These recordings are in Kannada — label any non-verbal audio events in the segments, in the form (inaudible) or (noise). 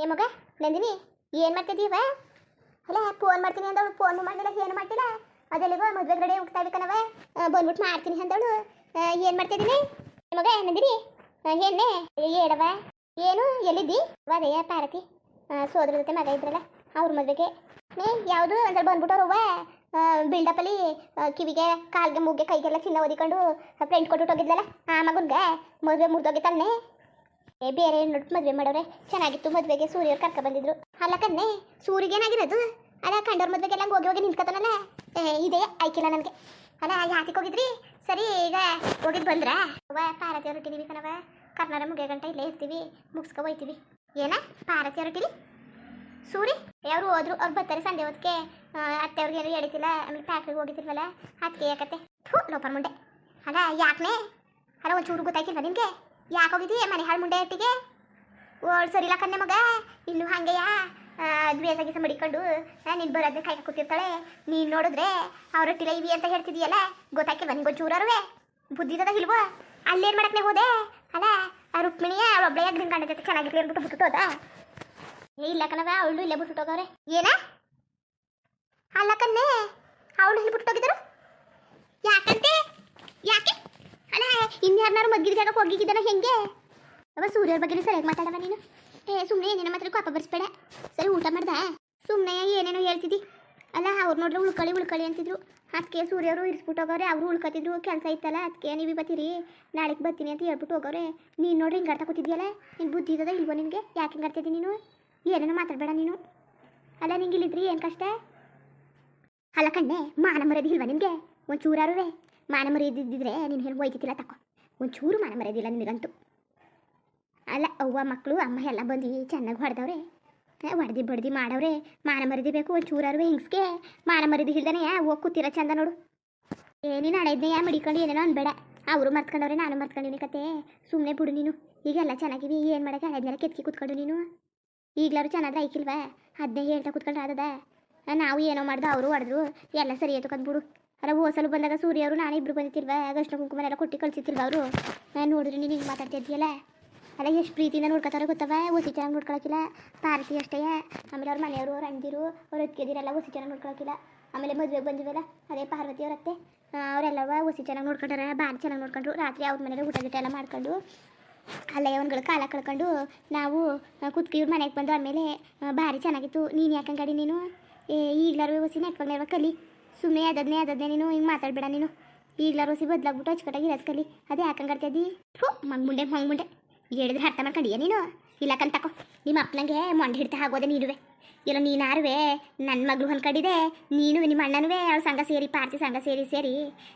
ಏ ಮಗ, ನಂದಿನಿ, ಏನು ಮಾಡ್ತಿದ್ದೀವ ಅಲ್ಲ ಫೋನ್ ಮಾಡ್ತೀನಿ ಅಂದವಳು ಫೋನ್ ಮಾಡಿಲ್ಲ ಏನು ಮಾಡ್ತಿಲ್ಲ? ಅದೆಲ್ಲಿಗೋ ಮದುವೆ ರೆಡಿ ಹೋಗ್ತಾ ಇರ್ಬೇಕನವ ಬಂದ್ಬಿಟ್ಟು ಮಾಡ್ತೀನಿ ಅಂದವಳು. ಏನು ಮಾಡ್ತಿದ್ದೀನಿ? ಏ ಮಗ, ನಂದಿನಿ ಏನೇ ಹೇಳವ ಏನು, ಎಲ್ಲಿದ್ದಿ? ಅದೇ ಪಾರತಿ ಸೋದ್ರ ಜೊತೆ ಮಗ ಇದ್ರಲ್ಲ, ಅವ್ರ ಮದುವೆಗೆ. ನೀ ಯಾವುದು? ಅಂದ್ರೆ ಬಂದ್ಬಿಟ್ಟವ್ರವ್ವ. ಬಿಲ್ಡಪ್ಪಲ್ಲಿ ಕಿವಿಗೆ, ಕಾಲ್ಗೆ, ಮೂಗ್ಗೆ, ಕೈಗೆಲ್ಲ ಚಿನ್ನ ಓದಿಕೊಂಡು ಫ್ರೆಂಡ್ ಕೊಟ್ಟು ಹೋಗಿದ್ಲಲ್ಲ, ಆ ಮಗನ್ಗೆ ಮದುವೆ ಮುರಿದೋಗಿತ್ತಲ್ನೇ. ಏ, ಬೇರೆ ನೋಡ್, ಮದ್ವೆ ಮಾಡೋರೆ? ಚೆನ್ನಾಗಿತ್ತು, ಮದುವೆಗೆ ಸೂರ್ಯವ್ರು ಕರ್ಕ ಬಂದಿದ್ರು. ಅಲ್ಲ ಕನ್ನೆ ಸೂರ್ಯಗೆ ಏನಾಗಿರೋದು ಅಲ್ಲ ಕಂಡವ್ರ ಮದುವೆಗೆಲ್ಲ ಹೋಗಿ ಹೋಗಿ ನಿಂತ್ಕೊತಾನಲ್ಲ? ಇದೇ ಆಯ್ಕಿಲ್ಲ ನನಗೆ? ಅಲ್ಲ ಯಾತಿಗೆ ಹೋಗಿದ್ರಿ? ಸರಿ, ಈಗ ಹೋಗಿದ್ ಬಂದ್ರ? ಪಾರತಿ ಹೊರಟಿದೀವಿ ಕಣವ ಕರ್ನಾರ ಮುಗಿಯ ಗಂಟೆ ಇಲ್ಲೇ ಇರ್ತೀವಿ, ಮುಗಿಸ್ಕೊ ಹೋಯ್ತೀವಿ. ಏನ? ಪಾರತಿ ಹೊರಟಿಲಿ ಸೂರಿ? ಯಾರು ಹೋದ್ರು, ಅವ್ರು ಬರ್ತಾರೆ ಸಂಜೆ ಹೊತ್ತಿಗೆ. ಅತ್ತೆ ಅವ್ರಿಗೆ ಏನು ಹೇಳಿತಿಲ್ಲ ಆಮೇಲೆ ಫ್ಯಾಕ್ಟ್ರಿಗೆ ಹೋಗಿದ್ದಿಲ್ವಲ್ಲ ಅದಕ್ಕೆ ಯಾಕತ್ತೆ ಥೂ, ಲೋಪರ್ ಮುಂಡೆ. ಅಲ್ಲ, ಯಾಕನೇ? ಅಲ್ಲ, ಒಂಚೂರು ಗೊತ್ತಾಯ್ತಿಲ್ವ ನಿನಗೆ ಯಾಕೆ ಹೋಗಿದ್ದಿ? ಮನೆ ಹಾಳು ಮುಂಡೆ ಒಟ್ಟಿಗೆ? ಓಡ್ ಸರಿಲ್ಲ ಕನ್ನೆ ಮಗ. ಇನ್ನು ಹಂಗೆಯ? ದ್ವೇಷ ಗೀಸ ಮಡಿಕೊಂಡು ನೀನು ಬರೋದೇ ಕಾಯ್ಕ ಕೂತಿರ್ತಾಳೆ. ನೀನು ನೋಡಿದ್ರೆ ಅವರೊಟ್ಟಿಲ್ಲ ಇವಿ ಅಂತ ಹೇಳ್ತಿದೀಯಲ್ಲ? ಗೊತ್ತಾಕಿ ನಿಂಗೆ ಒಂಚೂರರುವೆ ಬುದ್ಧಿದ ಇಲ್ವೋ? ಅಲ್ಲೇನು ಮಾಡಕ್ಕೆ ಹೋದೆ? ಅಲ್ಲ, ಆ ರುಕ್ಮಿಣಿಯ ಒಬ್ಬಳೆಯ ಗಂಡ ಜೊತೆ ಚೆನ್ನಾಗಿರ್ಲಿ ಅಂದ್ಬಿಟ್ಟು ಬಿಟ್ಟು ಹೋದ ಏ, ಇಲ್ಲ ಕಣವ ಅವಳು ಇಲ್ಲೇ ಬಿಟ್ಟು ಹೋಗವ್ರೆ ಏನ? ಅಲ್ಲ ಕಣ್ಣೆ, ಅವಳು ಇಲ್ಲಿ ಬಿಟ್ಟು ಹೋಗಿದ್ರು ಯಾಕಂತೆ? ಯಾಕೆ? ಅಲ್ಲ ಇನ್ಯಾರನ್ನಾರು ಮದ್ಗಿದ ಜಾಗಕ್ಕೆ ಹೋಗಿದ್ದಾನ ಹೆಂಗೆ? ಅವ ಸೂರ್ಯರ ಬಗ್ಗೆ ಸರಿಯಾಗಿ ಮಾತಾಡವ ನೀನು. ಏ ಸುಮ್ಮನೆ ಏನೇನೋ ಮಾತ್ರ ಕೋಪ ಬರ್ಸ್ಬೇಡ. ಸರಿ, ಊಟ ಮಾಡ್ದೆ? ಸುಮ್ಮನೆ ಏನೇನೋ ಹೇಳ್ತಿದ್ದಿ. ಅಲ್ಲ, ಅವ್ರು ನೋಡ್ರೆ ಉಳ್ಕಳಿ ಉಳ್ಕಳಿ ಅಂತಿದ್ರು. ಅದಕ್ಕೆ ಸೂರ್ಯರು ಇರಿಸ್ಬಿಟ್ಟು ಹೋಗವ್ರೆ ಅವರು ಉಳ್ಕತಿದ್ರು. ಕೆಲಸ ಇತ್ತಲ್ಲ ಅದಕ್ಕೆ ನೀವು ಬರ್ತೀರಿ ನಾಳೆಗೆ ಬರ್ತೀನಿ ಅಂತ ಹೇಳ್ಬಿಟ್ಟು ಹೋಗವ್ರೆ ನೀನು ನೋಡ್ರಿ ಹಿಂಗೆ ಆಡ್ತಾ ಕೂತಿದ್ಯಲ್ಲ? ನಿನ್ನ ಬುದ್ಧಿ ಇದ್ದದ ಇಲ್ವೋ ನಿನಗೆ? ಯಾಕೆ ಹಿಂಗೆ ಆಡ್ತಿದ್ದಿ ನೀನು? ಏನೇನೋ ಮಾತಾಡಬೇಡ ನೀನು. ಅಲ್ಲ ನಿಂಗೆ ಇಲ್ಲಿದ್ರಿ ಏನು ಕಷ್ಟ? ಅಲ್ಲ ಕಣ್ಣೆ, ಮಾನ ಮರದಿ ಇಲ್ವಾ ನಿನಗೆ? ಒಂಚೂರಾರುವೆ ಮಾನ ಮರೆಯದಿದ್ದರೆ ನೀನು ಹೇಳಿ ಒಯ್ತಿಲ್ಲ ತಕೋ. ಒಂಚೂರು ಮಾನ ಮರ್ಯಾದಿಲ್ಲ ನಿನಗಂತೂ. ಅಲ್ಲ, ಅವ್ವ ಮಕ್ಕಳು ಅಮ್ಮ ಎಲ್ಲ ಬಂದು ಚೆನ್ನಾಗಿ ಹೊಡೆದವ್ರೆ. ಹೊಡೆದಿ ಬಡ್ದಿ ಮಾಡವ್ರೆ. ಮಾನ ಮರಿದಿ ಬೇಕು ಒಂದು ಚೂರಾರುವೆ ಹಿಂಗ್ಸ್ಗೆ ಮಾನ ಮರಿದಿ ಹಿಡ್ದಾನೆ ಓ ಕೂತಿರ ಚಂದ ನೋಡು. ಏನೇನು ಯಾ, ಮಡಿಕೊಂಡು ಏನೇನೋ ಅನ್ಬೇಡ. ಅವರು ಮರ್ತ್ಕೊಂಡವ್ರೆ, ನಾನು ಮರ್ತ್ಕೊಂಡಿನಿ ಕತೆ. ಸುಮ್ಮನೆ ಬಿಡು ನೀನು. ಈಗೆಲ್ಲ ಚೆನ್ನಾಗಿವಿ, ಏನು ಮಾಡಕ್ಕೆ? ಹಳೆದ್ನೆಲ್ಲ ಕೆತ್ಕಿ ಕೂತ್ಕೊಂಡು ನೀನು. ಈಗ್ಲಾರು ಚೆನ್ನಾದ್ರೆ ಐಕಿಲ್ವಾ ಅದನ್ನೇ ಹೇಳ್ತಾ ಕೂತ್ಕೊಂಡ್ರೆ ಆದದ. ನಾವು ಏನೋ ಮಾಡ್ದು, ಅವರು ಹೊಡೆದ್ರು. ಎಲ್ಲ ಸರಿ ಆಯ್ತು ಕಂದ್ಬಿಡು ಅಲ್ಲ ಹೋಸಲು ಬಂದಾಗ ಸೂರ್ಯ ಅವರು ನಾನು ಇಬ್ರು ಅಷ್ಟು ಅಗಷ್ಟು ಕುಂಕುಮನೆಲ್ಲ ಕೊಟ್ಟು ಕಳ್ಸಿತ್ತಿಲ್ವ ಅವರು? ನಾನು ನೋಡಿದ್ರೆ ನೀನು ಹಿಂಗೆ ಮಾತಾಡ್ತಾ ಇದ್ದೀಯಲ್ಲ ಅಲ್ಲ, ಎಷ್ಟು ಪ್ರೀತಿಯಿಂದ ನೋಡ್ಕೊತಾರೆ ಗೊತ್ತವ? ಒಸಿ ಚೆನ್ನಾಗಿ ನೋಡ್ಕೊಳಕಿಲ್ಲ. ಪಾರ್ಟಿ ಅಷ್ಟೇ. ಆಮೇಲೆ ಅವ್ರ ಮನೆಯವರು, ಅವ್ರ ಅಂದಿರು, ಅವ್ರು ಅತ್ತಿಗೆದಿರೆಲ್ಲ ಒಸಿ ಚೆನ್ನಾಗಿ ನೋಡ್ಕೊಳಕಿಲ್ಲ. ಆಮೇಲೆ ಮದುವೆಗೆ ಬಂದಿವಲ್ಲ, ಅದೇ ಪಾರ್ವತಿ ಅವ್ರ ಅತ್ತೆ. ಅವರೆಲ್ಲ ಅವರೆಲ್ಲವ ಒಸಿ ಚೆನ್ನಾಗಿ ನೋಡ್ಕೊಂಡಾರ ಭಾರಿ ಚೆನ್ನಾಗಿ ನೋಡ್ಕೊಂಡ್ರು. ರಾತ್ರಿ ಅವ್ರ ಮನೇಲಿ ಊಟ ಗೀಟ ಎಲ್ಲ ಮಾಡ್ಕೊಂಡು, ಅಲ್ಲೇ ಒಂದ್ಗಳು ಕಾಲ ಕಳ್ಕೊಂಡು ನಾವು ಕುತ್ಕಿ ಇವ್ರ ಮನೆಗೆ ಬಂದು ಆಮೇಲೆ ಭಾರಿ ಚೆನ್ನಾಗಿತ್ತು. ನೀನು ಯಾಕಂಗಡಿ ನೀನು? ಈಗ್ಲಾರು ಒಸಿ ನೆಟ್ಕೊಂಡ್ಯಾವ ಕಲಿ. ಸುಮ್ಮನೆ ಅದನ್ನೇ ಅದನ್ನೇ ನೀನು ಹಿಂಗೆ ಮಾತಾಡ್ಬೇಡ ನೀನು. ಈಗ್ಲಾರು ರೋಸಿ ಬದ್ಲಾಗ್ಬಿಟ್ಟು ಅಚ್ಚುಕಟ್ಟಾಗಿ ಇರೋದು ಕಲಿ. ಅದೇ ಯಾಕಂಗಾಡ್ತಿದ್ದಿ ಹೋ ಮಂಗ್ ಮುಂಡೆ ಮಂಗ್ ಮುಂಡೆ ಹೇಳಿದ್ರೆ ಅರ್ಥ ಮಾಡ್ಕೊಂಡಿಯ ನೀನು? ಇಲ್ಲ ಕಂತಕೋ ನಿಮ್ಮ ಅಪ್ಪನಂಗೆ ಮೊಂಡೆ ಹಿಡ್ತಾ ಆಗೋದೆ ನೀರುವೆ ಇಲ್ಲ ನೀನಾರುವೆ ನನ್ನ ಮಗಳು ಹೊಂದ್ಕೊಂಡಿದೆ ನೀನು ನಿಮ್ಮ ಅಣ್ಣನುವೆ, ಅವ್ಳ ಸಂಘ ಸೇರಿ ಪಾರ್ತಿ ಸಂಘ ಸೇರಿ ಸೇರಿ.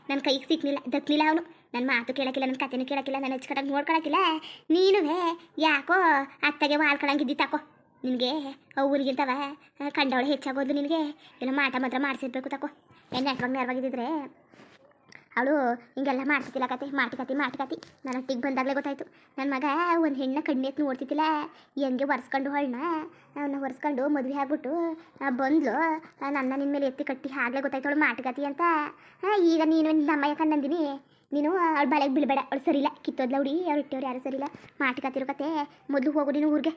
ನನ್ನ ಕೈಗೆ ಸಿಕ್ಲಿಲ್ಲ ದಕ್ಲಿಲ್ಲ ಅವನು. ನನ್ನ ಮಾತು ಕೇಳೋಕ್ಕಿಲ್ಲ ನನ್ನ ಕತೆನೂ ಕೇಳೋಕ್ಕಿಲ್ಲ ನನ್ನ ಹಚ್ಕಟಾಗಿ ನೋಡ್ಕೊಳಕ್ಕಿಲ್ಲ. ನೀನುವೆ, ಯಾಕೋ ಅತ್ತಗೆ ವಾಲ್ಕೊಳಂಗಿದ್ದಿ ತಕೋ. ನಿನಗೆ ಊರಿಗಿಂತವ ಕಂಡವಳು ಹೆಚ್ಚಾಗೋದು ನಿನಗೆ. ಇಲ್ಲ ಮಾಟ ಮಾತ್ರ ಮಾಡಿಸಿರ್ಬೇಕು ತಕೋ. ಏನು ನೆಟ್ವಾಗ ನೇರವಾಗಿದ್ದಿದ್ರೆ ಅವಳು ಹಿಂಗೆಲ್ಲ ಮಾಡ್ತಿದ್ದಿಲ್ಲ ಕತೆ ಮಾಟುಕತೆ ಮಾಟುಕತೆ ನನ್ನ ಅಟ್ಟಿಗೆ ಬಂದಾಗಲೇ ಗೊತ್ತಾಯ್ತು. ನನ್ನ ಮಗ ಒಂದು ಹೆಣ್ಣ ಕಣ್ಣೆತ್ತು ನೋಡ್ತಿದ್ದಿಲ್ಲ. ಹೆಂಗೆ ಒರೆಸ್ಕೊಂಡು ಹೊಳ್ಳ ಅವನ್ನ ಒರೆಸ್ಕೊಂಡು ಮದುವೆ ಆಗ್ಬಿಟ್ಟು ಬಂದ್ಲು. ನನ್ನ ನಿನ್ನ ಮೇಲೆ ಎತ್ತಿ ಕಟ್ಟಿ ಆಗಲೇ ಗೊತ್ತಾಯ್ತು ಅವಳು ಮಾಟುಕತೆ ಅಂತ. ಈಗ ನೀನು ನಮ್ಮ ಅಮ್ಮ ಯಾಕಂದಂದಿನಿ ನೀನು ಅವಳು ಬಳೆಗೆ ಬೀಳ್ಬೇಡ, ಅವಳು ಸರಿಯಿಲ್ಲ. ಕಿತ್ತೋದ್ಲ ಹುಡಿ ಅವ್ರು ಇಟ್ಟವ್ರು ಯಾರು ಸರಿಯಿಲ್ಲ. ಮಾಟುಕತಿರೋ ಕತೆ ಮೊದಲು ಹೋಗು ನೀನು ಊರಿಗೆ.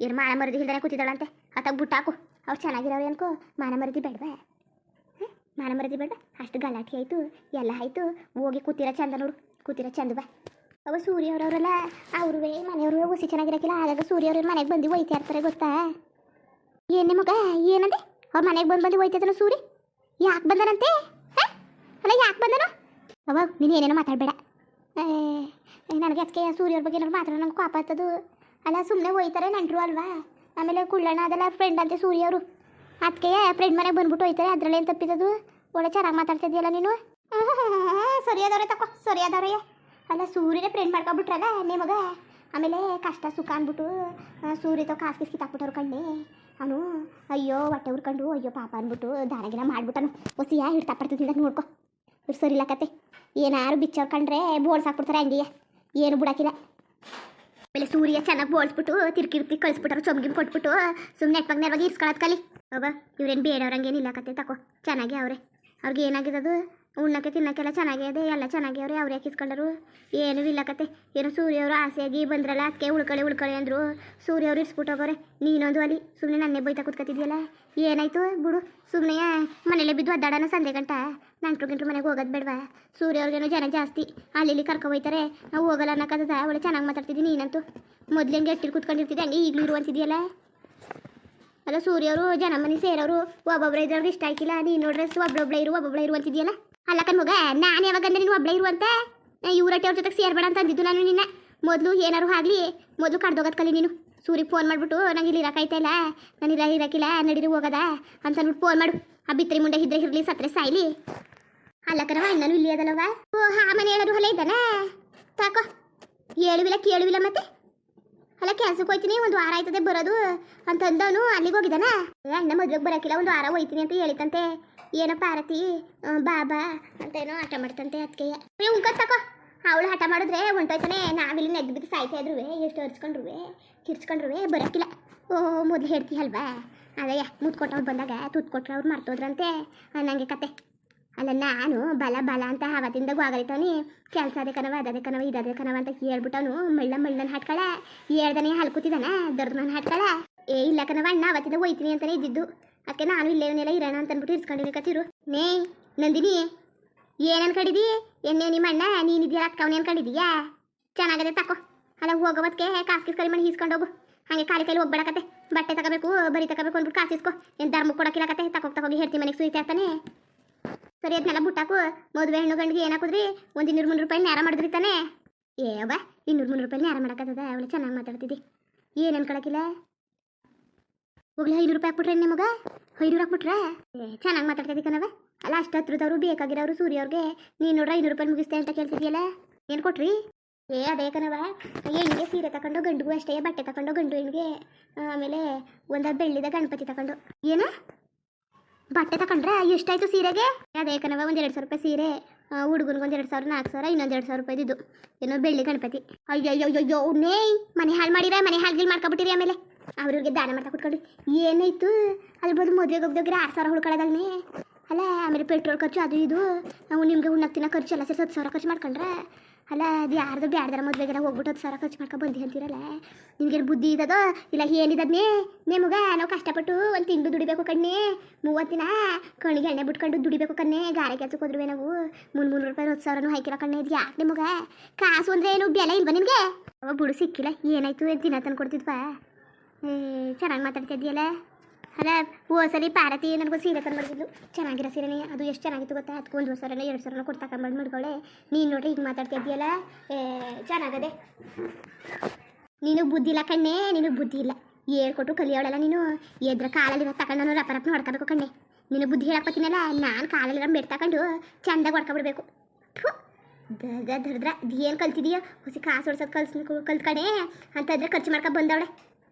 ಇರು ಮಾನ ಮರದಿ ಹಿಲ್ದಾನೆ ಕೂತಿದ್ದಾಳಂತೆ. ಅತ್ತಾಗ ಬುಟ್ಟಾಕು. ಅವ್ರು ಚೆನ್ನಾಗಿರೋರು ಅನ್ಕೋ. ಮಾನ ಮರದಿ ಬೇಡವಾ. ಮಾನ ಮರದಿ ಬೇಡ. ಅಷ್ಟು ಗಲಾಟೆ ಆಯಿತು, ಎಲ್ಲ ಆಯಿತು. ಹೋಗಿ ಕೂತಿರ ಚಂದ ನೋಡು, ಕೂತಿರ ಚಂದ ಬಾ. ಅವ ಸೂರ್ಯ ಅವರವರೆಲ್ಲ ಅವ್ರುವೆ ಮನೆಯವರು ಹುಸಿ ಚೆನ್ನಾಗಿರಕ್ಕಿಲ್ಲ ಆಗಾಗ ಸೂರ್ಯ ಅವ್ರ ಮನೆಗೆ ಬಂದು ಒಯ್ತಾ ಇರ್ತಾರೆ ಗೊತ್ತಾ? ಏನು ಮಗ ಏನಂದೆ? ಅವ್ರ ಮನೆಗೆ ಬಂದು ಬಂದು ಒಯ್ತದನು ಸೂರಿ? ಯಾಕೆ ಬಂದನಂತೆ? ಅಲ್ಲ, ಯಾಕೆ ಬಂದನು? ಅವ, ನೀನು ಏನೇನೋ ಮಾತಾಡಬೇಡ. ನನಗೆ ಅದಕ್ಕೆ ಸೂರ್ಯವ್ರ ಬಗ್ಗೆ ಏನಾದ್ರು ಮಾತಾಡೋ ನಂಗೆ ಕೋಪ ಅಲ್ಲ ಸುಮ್ಮನೆ ಹೋಯ್ತಾರೆ ನೆಂಟರು ಅಲ್ವಾ? ಆಮೇಲೆ ಕುಳ್ಳಣ್ಣ ಅದೆಲ್ಲ ಫ್ರೆಂಡ್ ಅಂತೆ ಸೂರ್ಯ ಅವರು ಅದಕ್ಕೆ ಫ್ರೆಂಡ್ ಮನೆಗೆ ಬಂದ್ಬಿಟ್ಟು ಹೋಯ್ತಾರೆ. ಅದ್ರಲ್ಲಿ ಏನು ತಪ್ಪಿದದು? ಒಳ್ಳೆ ಚೆನ್ನಾಗಿ ಮಾತಾಡ್ತಿದ್ಯಲ್ಲ ನೀನು? (laughs) ಸರಿಯಾದವ್ರೆ ತಕೋ ಸರಿಯಾದವ್ರೆ ಅಲ್ಲ ಸೂರ್ಯನೇ ಫ್ರೆಂಡ್ ಮಾಡ್ಕೊಬಿಟ್ರಲ್ಲ ನಿಮಗ ಆಮೇಲೆ ಕಷ್ಟ ಸುಖ ಅಂದ್ಬಿಟ್ಟು ಸೂರ್ಯ ತೋ ಕಾಸು ಕಿಸ್ಕಿ ತಾಕ್ಬಿಟ್ಟವ್ರು ಕಣ್ಣೆ. ಅವನು, ಅಯ್ಯೋ, ಹೊಟ್ಟೆ ಉರ್ಕೊಂಡು, ಅಯ್ಯೋ, ಪಾಪ ಅಂದ್ಬಿಟ್ಟು ದಾನಗಿನ ಮಾಡ್ಬಿಟ್ಟನು. ಹೊಸಿ ಯಾ ಹಿಡ್ತಾ ಪಡ್ತಿದ್ದ ನೋಡ್ಕೊ. ಇವ್ರು ಸರಿಲ್ಲ ಕತೆ. ಏನಾರು ಬಿಚ್ಚವ್ರು ಕಂಡ್ರೆ ಬೋರ್ಸ್ ಹಾಕ್ಬಿಡ್ತಾರೆ ಹಂಗೆಯ. ಏನು ಬಿಡಾಕಿಲ್ಲ. ಆಮೇಲೆ ಸೂರ್ಯ ಚೆನ್ನಾಗಿ ಬೋಳ್ಸ್ಬಿಟ್ಟು ತಿರ್ಕಿ ತಿರ್ಕಿ ಕಳಿಸ್ಬಿಟ್ಟಾರು ಚೊಮ್ಗಿಮ್ ಕೊಟ್ಬಿಟ್ಟು ಸುಮ್ಮನೆ ನೆಟ್ವಾಗ ನೆರವಾಗಿ ಇಸ್ಕೊಳತ್ ಕಲಿ. ಅವ ಇವ್ರೇನು ಬೇಡವ್ರಂಗೇನಿಲ್ಲ ಕತೆ, ತಕೋ, ಚೆನ್ನಾಗಿ ಅವ್ರೆ. ಅವ್ರಿಗೆ ಅದು? ಉಣ್ಣಕ್ಕೆ ತಿನ್ನಕ್ಕೆಲ್ಲ ಚೆನ್ನಾಗಿದೆ ಎಲ್ಲ ಚೆನ್ನಾಗಿ ಅವ್ರು ಯಾಕೆ ಇಸ್ಕೊಂಡರು ಏನೂ ಇಲ್ಲ ಕತೆ. ಏನೋ ಸೂರ್ಯವರು ಆಸೆಯಾಗಿ ಬಂದ್ರಲ್ಲ ಅದಕ್ಕೆ ಉಳ್ಕೊಳ್ಳಿ ಉಳ್ಕೊಳ್ಳಿ ಅಂದರು. ಸೂರ್ಯವ್ರು ಇಸ್ಬಿಟ್ಟೋಗೋರೆ ನೀನೊಂದು ಅಲ್ಲಿ ಸುಮ್ಮನೆ ನನ್ನೇ ಬೈತಾ ಕೂತ್ಕೊತಿದ್ಯಲ್ಲ ಏನಾಯ್ತು ಬಿಡು? ಸುಮ್ಮನೆ ಮನೇಲೆ ಬಿದ್ದು ಅದ್ದಾಡೋಣ ಸಂಜೆ ಗಂಟ? ನಂಟ್ರು ಗಿಂಟ್ರು ಮನೆಗೆ ಹೋಗೋದು ಬೇಡವಾ? ಸೂರ್ಯವ್ರಿಗೇನೋ ಜನ ಜಾಸ್ತಿ. ಅಲ್ಲಿ ಇಲ್ಲಿ ಕರ್ಕೊ ಹೋಯ್ತಾರೆ. ನಾವು ಹೋಗಲ್ಲ ಅನ್ನಕ್ಕದ ಒಳ್ಳೆ ಚೆನ್ನಾಗಿ ಮಾತಾಡ್ತಿದ್ದೀನಿ ನೀನಂತೂ. ಮೊದ್ಲು ಹೆಂಗೆ ಎಟ್ಟಿಲ್ ಕೂತ್ಕೊಂಡಿರ್ತಿದ್ದೆ ಹಂಗೆ ಈಗಲೂ ಇರುವಂತಿದೆಯಲ್ಲ ಅಲ್ಲ ಸೂರ್ಯವರು ಜನ ಮನೆ ಸೇರೋರು ಒಬ್ಬೊಬ್ಬರ ಇದ್ರವ್ರಿಗೆ ಇಷ್ಟ ಆಯ್ತಿಲ್ಲ. ನೀನು ನೋಡ್ರೆ ಒಬ್ಬೊಬ್ಳೆ ಇರು ಒಬ್ಬೊಬ್ಳೆ ಇರು ಅಂತಿದ್ಯಲ್ಲ? ಅಲ್ಲ ಕಣ್ ಮಗ, ನಾನು ಯಾವಾಗ ಅಂದ್ರೆ ನೀನು ಒಬ್ಳೆ ಇರುವಂತೆ. ಇವ್ರಟ್ಟಿ ಅವ್ರ ಜೊತೆಗೆ ಸೇರ್ಬೇಡ ಅಂತ ಅಂದಿದ್ದು ನಾನು ನಿನ್ನ. ಮೊದಲು ಏನಾರು ಆಗಲಿ, ಮೊದಲು ಕಡ್ದೋಗದ್ ಕಲಿ ನೀನು. ಸೂರಿಗೆ ಫೋನ್ ಮಾಡಿಬಿಟ್ಟು, ನಂಗೆ ಇಲ್ಲಿ ಇರೋಕೈತೆ ಇಲ್ಲ? ನಾನು ಇಲ್ಲ ಇರಕಿಲ್ಲ, ನಡೀರಿ, ಹೋಗದ. ಅಂತ ಅಂದ್ಬಿಟ್ಟು ಫೋನ್ ಮಾಡು. ಆ ಬಿತ್ತರಿ ಮುಂಡೆ ಇದ್ರೆ ಇರಲಿ, ಸತ್ರೆ ಸಾಯ್ಲಿ. ಅಲ್ಲ ಕಣವ ಇನ್ನೂ ಇಲ್ಲಿ ಅದಲ್ಲವ? ಓ ಹಾ ಮನೆ ಹೇಳೋರು ಹೊಲ ಇದ್ದಾನೆ ತಾಕೋ. ಹೇಳುವಿಲ್ಲ ಕೇಳುವಿಲ್ಲ ಮತ್ತೆ? ಅಲ್ಲ ಕೆಲ್ಸಕ್ಕೆ ಹೋಯ್ತೀನಿ ಒಂದು ವಾರ ಆಯ್ತದೆ ಬರೋದು ಅಂತ ಅಂದವನು ಅಲ್ಲಿಗೆ ಹೋಗಿದ್ದಾನ. ಏ, ಅಣ್ಣ ಮದ್ವೆಗೆ ಬರೋಕಿಲ್ಲ, ಒಂದು ವಾರ ಹೋಯ್ತೀನಿ ಅಂತ ಹೇಳಿತಂತೆ. ಏನಪ್ಪ ಆರತಿ? ಬಾಬಾ ಬಾ ಬಾ ಅಂತ ಏನೋ ಆಟ ಮಾಡ್ತಂತೆ ಅದಕ್ಕೆ ಉಂಕ ತಕೋ ಅವಳು ಹಠ ಮಾಡಿದ್ರೆ ಹೊಂಟೋಯ್ತಾನೆ. ನಾವಿಲ್ಲಿ ನೆಗ್ದು ಬಿದ್ದು ಸಾಯ್ತಾ ಇದ್ರು ಎಷ್ಟು ಹರ್ಸ್ಕೊಂಡ್ರು ಕಿರ್ಚ್ಕೊಂಡ್ರು ಬರೋಕ್ಕಿಲ್ಲ ಓ, ಮೊದಲು ಅಲ್ವಾ? ಅದೇ ಮುದ್ದು ಕೊಟ್ಟವ್ರು ಬಂದಾಗ ತುತ್ತು ಕೊಟ್ರೆ ಅವ್ರು ಮರ್ತೋದ್ರಂತೆ. ನನಗೆ ಕತೆ. ಅಲ್ಲ, ನಾನು ಬಲ ಬಲ ಅಂತ ಆವತ್ತಿಂದ ಗೋಗರಿತವನಿ ಕೆಲಸ ಅದೇ ಕನವ ಅದೇ ಕನವ, ಇದೇ ಕನವ ಅಂತ ಹೇಳ್ಬಿಟ್ಟವನು ಮಳ್ಳ ಮಳ್ಳನ ಹಾಟ್ಕಳ ಹೇಳ್ದಾನೆ ದೊಡ್ಡ ದರ್ದನ ಹಾಟ್ಕಳ ಏ, ಇಲ್ಲ ಕನವ, ಅಣ್ಣ, ಅವತ್ತಿಂದ ಹೋಯ್ತೀನಿ ಅಂತಾನೆ ಇದ್ದಿದ್ದು. ಅದಕ್ಕೆ ನಾನು ಇಲ್ಲೇನೆಲ್ಲ ಇರೋಣ ಅಂತ ಅಂದ್ಬಿಟ್ಟು ಇರ್ಸ್ಕೊಂಡಿನಿ ನೇ, ನಂದಿನಿ, ಏನ್ ಅನ್ಕೊಂಡಿದಿ? ಎನ್ನೇ ನಿಮ್ಮ ಅಣ್ಣ ನೀನಿದ್ಯಾ ಅಕ್ಕವನೇ ಅನ್ಕೊಂಡಿದೀಯಾ? ಚೆನ್ನಾಗದೆ ತಕೋ. ಅಲ್ಲ ಹೋಗೋದಕ್ಕೆ ಕಾಸು ಕಿಸ್ಕರಿ ಕರಿ ಮಾಡಿ ಹೋಗು. ಹಾಗೆ ಕಾಲಿ ಕೈಲಿ ಹೋಗ್ಬೇಡಕತ್ತೆ ಬಟ್ಟೆ ತಗೋಬೇಕು ಬರಿ ತಗೋಬೇಕು ಅಂದ್ಬಿಟ್ಟು ಕಾಸು ಇಸ್ಕೊ ಏನು ಧರ್ಮ ಕೊಡಕ್ಕಿಲ್ಲ ಕತೆ ತಗೋಗಿ ತಗೋಗಿ ಹೇಳ್ತೀನಿ ಮನೆಗೆ ಸುಯಿತಾ ಇರ್ತಾನೆ. ಸರಿ ಅದನ್ನೆಲ್ಲ ಬುಟ್ಟಾಕು ಮದುವೆ ಹೆಣ್ಣು ಗಂಡಿಗೆ ಏನಾಕುದ್ರಿ ಒಂದು ಇನ್ನೂರು ಮುನ್ನೂರು ರೂಪಾಯಿ ನೇರ ಮಾಡಿದ್ರಿ ತಾನೇ? ಏ ಅವ ಇನ್ನೂರು ಮುನ್ನೂರು ರೂಪಾಯಿ ನೇರ ಮಾಡಾಕತ್ತದ ಅವಳು ಚೆನ್ನಾಗಿ ಮಾತಾಡ್ತಿದ್ದಿ. ಏನು ಅನ್ಕೊಳಕಿಲ್ಲ? ಹೋಗ್ಲಿ, ಐನೂರು ರೂಪಾಯಿ ಹಾಕ್ಬಿಟ್ರೆ ನಿಮಗ? ಐನೂರು ಹಾಕ್ಬಿಟ್ರೆ? ಏ, ಚೆನ್ನಾಗಿ ಮಾತಾಡ್ತಿದ್ದಿ ಕಣವ ಅಲ್ಲ, ಅಷ್ಟು ಹತ್ರದವ್ರು, ಬೇಕಾಗಿರೋರು ಸೂರ್ಯವ್ರಿಗೆ ನೀನು ನೋಡ್ರೆ ಐನೂರು ರೂಪಾಯಿ ಮುಗಿಸ್ತೆ ಅಂತ ಕೇಳ್ತಿದ್ಯಲ್ಲ? ಏನು ಕೊಟ್ರಿ? ಏ, ಅದೇ ಕಣವ ಹೆಣ್ಣಿಗೆ ಸೀರೆ ತಗೊಂಡು ಗಂಡುಗೂ ಅಷ್ಟೇ, ಬಟ್ಟೆ ತಗೊಂಡು ಗಂಡು ಹೆಣ್ಣಿಗೆ ಆಮೇಲೆ ಒಂದು ಬೆಳ್ಳಿದ ಗಣಪತಿ ತಗೊಂಡು. ಏನ? ಬಟ್ಟೆ ತಕೊಂಡ್ರೆ ಎಷ್ಟಾಯ್ತು ಸೀರೆಗೆ. ಅದೇ ಕಣವ ಒಂದು ಎರಡು ಸಾವಿರ ರೂಪಾಯಿ ಸೀರೆ. ಹುಡುಗನಿಗೆ ಒಂದು ಎರಡು ಸಾವಿರ, ನಾಲ್ಕು ಸಾವಿರ, ಇನ್ನೊಂದು ಎರಡು ಸಾವಿರ ರೂಪಾಯಿ ಇದು. ಏನೋ ಬೆಳ್ಳಿ ಗಣಪತಿ. ಅಯ್ಯೋ ಅಯ್ಯೋ ನೇ, ಮನೆ ಹಾಳು ಮಾಡಿರ, ಮನೆ ಹಾಳು ಮಾಡ್ಕೊಬಿಟ್ಟಿರಿ ಆಮೇಲೆ. ಅವ್ರಿಗೆ ದಾನ ಮಾಡ್ತಾ ಕುತ್ಕೊಂಡು ಏನಾಯ್ತು ಅಲ್ಲಿ ಬದಲು ಮದುವೆಗೆ ಹೋಗ್ದೋಗ್ರೆ ಆರು ಸಾವಿರ ಹುಡ್ಕೊಳ್ಳೋದಲ್ನೇ ಅಲ್ಲ, ಆಮೇಲೆ ಪೆಟ್ರೋಲ್ ಖರ್ಚು, ಅದು ಇದು. ನಾವು ನಿಮಗೆ ಉಣ್ಣಕ್ಕೆ ತಿನ್ನೋ ಖರ್ಚು, ಎಲ್ಲ ಸೇರಿ ಹತ್ತು ಸಾವಿರ ಖರ್ಚು ಮಾಡ್ಕೊಂಡ್ರೆ ಅಲ್ಲ, ಅದು ಯಾರ್ದು ಬ್ಯಾಡ್ದಾರ ಮದುವೆಗೆಲ್ಲ ಹೋಗ್ಬಿಟ್ಟು ಸಾವಿರ ಖರ್ಚು ಮಾಡ್ಕೊಂಡು ಬಂದಿ ಅಂತೀರಲ್ಲ? ನಿಮ್ಗೇನು ಬುದ್ಧಿ ಇದ್ದದೋ? ಇಲ್ಲ, ಹೇಳಿದದ್ನೇ? ನಿಮಗೆ ನಾವು ಕಷ್ಟಪಟ್ಟು ಒಂದು ತಿಂಗಳು ದುಡಿಬೇಕು ಕಣ್ಣೆ. ಮೂವತ್ತು ದಿನ ಕಣಿಗೆ ಎಣ್ಣೆ ಬಿಟ್ಕೊಂಡು ದುಡಿಬೇಕು ಕಣ್ಣೆ. ಗಾರೆ ಕೆಲ್ಸಕ್ಕೆ ಹೋದ್ರುವೆ ನಾವು. ಮುನ್ ಮುನ್ನೂರು ರೂಪಾಯಿ ಹತ್ತು ಸಾವಿರನೂ ಹಾಕಿರೋ ಕಣ್ಣೆ ಇದು ಯಾಕೆ ನಿಮಗೆ ಕಾಸು ಅಂದರೆ ಏನು? ಬೆಲೆ ಇಲ್ವಾ ನಿಮಗೆ? ಅವ ಬುಡು ಸಿಕ್ಕಿಲ್ಲ, ಏನಾಯ್ತು? ಏನ್ ದಿನ ತಂದು ಕೊಡ್ತಿದ್ವಾ? ಚೆನ್ನಾಗಿ ಮಾತಾಡ್ತಿದ್ಯಲ್ಲ? ಅಲ್ಲ ಸರಿ ಪಾರತಿ ನನಗೂ ಸೀರೆ ತಂದು ಮಾಡಿದ್ಲು ಚೆನ್ನಾಗಿರೋ ಸೀರೆನೇ, ಅದು ಎಷ್ಟು ಚೆನ್ನಾಗಿತ್ತು ಗೊತ್ತಾ? ಅದಕ್ಕೆ ಒಂದು ಸರಲ್ಲ ಎರಡು ಸರಲ್ಲ ಕೊಟ್ಟು ತಗೊಂಡು ಮಾಡ್ಕೊಳ್ಳೆ ನೀನು ನೋಡ್ರಿ ಈಗ ಮಾತಾಡ್ತಾ ಇದೆಯಲ್ಲ ಚೆನ್ನಾಗದೆ. ನೀನು ಬುದ್ಧಿ ಇಲ್ಲ ಕಣ್ಣೆ ನಿನಗೆ ಬುದ್ಧಿ ಇಲ್ಲ. ಹೇಳ್ಕೊಟ್ಟು ಕಲಿಯೋಳಲ್ಲ ನೀನು. ಎದ್ರ ಕಾಲಲ್ಲಿ ತಗೊಂಡು ರಪ್ಪ ರಪ್ಪ ಹೊಡ್ಕೋಬೇಕು ಕಣ್ಣೆ. ನೀನು ಬುದ್ಧಿ ಹೇಳಕ್ಕೋತೀನಲ್ಲ ನಾನು ಕಾಲಲ್ಲಿ ಮೆಟ್ ತಗೊಂಡು ಚಂದಾಗಿ ಹೊಡ್ಕೊಬಿಡ್ಬೇಕು ದರ್ದ ದರ್ದ್ರ ಏನು ಕಲ್ತಿದೀಯ? ಹೊಸ ಕಾಸು ಹೊಡ್ಸೋದು ಕಲ್ಸ್ ಕಲ್ತ್ಕಣೆ ಅಂತಂದ್ರೆ ಖರ್ಚು ಮಾಡ್ಕೊ ಬಂದವಳೆ.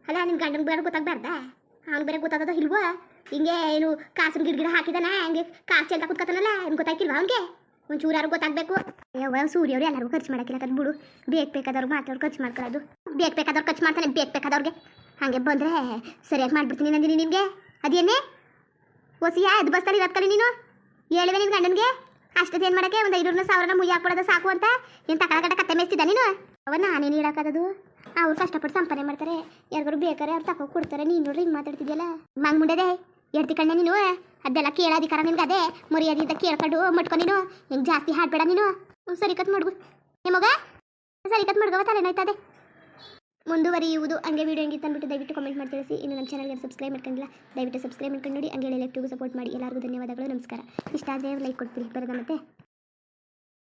ಅಲ್ಲ ನಿನ್ನ ಗಂಡನ ಬೇಡ ಗೊತ್ತಾಗ್ಬಾರ್ದ? ಅವ್ನು ಬೇರೆ ಗೊತ್ತಾಗದ ಇಲ್ವಾ? ಹಿಂಗೆ ಏನು ಕಾಸಿನ ಗಿಡ ಗಿಡ ಹಾಕಿದಾನ? ಹಂಗೆ ಕಾಸು ಚೆಲ್ತಾ ಕುತ್ಕತಾನಲ್ಲ? ಏನು ಗೊತ್ತಾಯ್ತಿಲ್ವಾ ಹಂಗೆ ಒಂಚೂರು ಯಾರು ಗೊತ್ತಾಗಬೇಕು. ಯಾವ ಸೂರ್ಯವ್ರು ಎಲ್ಲರಿಗೂ ಖರ್ಚು ಮಾಡೋಕ್ಕಿಲ್ಲ ಬಿಡು. ಬೇಕು ಬೇಕಾದವ್ರು ಮಾತಾಡೋರು ಖರ್ಚು ಮಾಡ್ಕೊಳ್ಳೋದು ಬೇಕು ಬೇಕಾದವ್ರು ಖರ್ಚು ಮಾಡ್ತಾನೆ, ಬೇಕು ಬೇಕಾದವ್ರಿಗೆ. ಹಂಗೆ ಬಂದರೆ ಸರಿಯಾಗಿ ಮಾಡ್ಬಿಡ್ತೀನಿ ನಂದಿನಿ ನಿನಗೆ. ಅದೇನೇ? ಹೊಸಿಯಾ ಅದು ಬಸ್ಸಲ್ಲಿ ಇರತ್ಕಲಿ ನೀನು? ಹೇಳಿದೆ ನಿನ್ನ ಗಂಡನಿಗೆ? ಅಷ್ಟೇ ಏನು ಮಾಡಕ್ಕೆ? ಒಂದು ಐನೂರನ್ನ ಸಾವಿರನ ಮುಯ್ಯಿ ಹಾಕ್ಬಿಡೋದು ಸಾಕು ಅಂತ? ಏನು ತಕಳ ಕಟ್ಟ ಕತ್ತೆ ಮೇಯಿಸ್ತಿದ್ದ ನೀನು? ಅವ ನಾನೇನು ಹೇಳಕ್ಕದದು ಅವ್ರು ಕಷ್ಟಪಟ್ಟು ಸಂಪಾದನೆ ಮಾಡ್ತಾರೆ, ಯಾರಿಗಾರು ಬೇಕಾರೆ ಅವ್ರು ತಕೋ ಕೊಡ್ತಾರೆ. ನೀನು ನೋಡ್ರಿ ಹಿಂಗೆ ಮಾತಾಡ್ತಿದ್ಯಲ್ಲ? ಮಂಗ್ ಮುಂಡದೆ, ಎಡ್ತಿ ಕಣ್ಣೆ ನೀನು, ಅದೆಲ್ಲ ಕೇಳಾದಿಕಾರ ನಿನ್ಗೆ ಅದೇ. ಮರ್ಯಾದೆ ಅಂತ ಕೇಳ್ಕೊಂಡು ಮಟ್ಕೊ ನೀನು, ಹಿಂಗೆ ಜಾಸ್ತಿ ಹಾಡ್ಬೇಡ ನೀನು. ಸರಿ ಕತ್ ಮಡ್ಗು ನಿಮಗ ಸರಿ ಕತ್ ಮಡ್ಗವ ತಲೆನೋಯ್ತದೆ ಮುಂದುವರಿಯುವುದು ಹಂಗೆ ವೀಡಿಯೋ ಹೆಂಗಿತ್ತು ಅಂದ್ಬಿಟ್ಟು ದಯವಿಟ್ಟು ಕಮೆಂಟ್ ಮಾಡಿ ತಿಳಿಸಿ. ಇನ್ನು ನಮ್ಮ ಚಾನಲ್ಗೆ ಸಬ್ಸ್ಕ್ರೈಬ್ ಮಾಡ್ಕೊಂಡಿಲ್ಲ, ದಯವಿಟ್ಟು ಸಬ್ಸ್ಕ್ರೈಬ್ ಮಾಡ್ಕೊಂಡು ನೋಡಿ. ಹಂಗೆ ಲೆಫ್ಟಿಗೂ ಸಪೋರ್ಟ್ ಮಾಡಿ. ಎಲ್ಲರಿಗೂ ಧನ್ಯವಾದಗಳು, ನಮಸ್ಕಾರ. ಇಷ್ಟ ಆದರೆ ಲೈಕ್ ಕೊಡ್ತೀರಿ. ಬರೋದ ಮತ್ತೆ.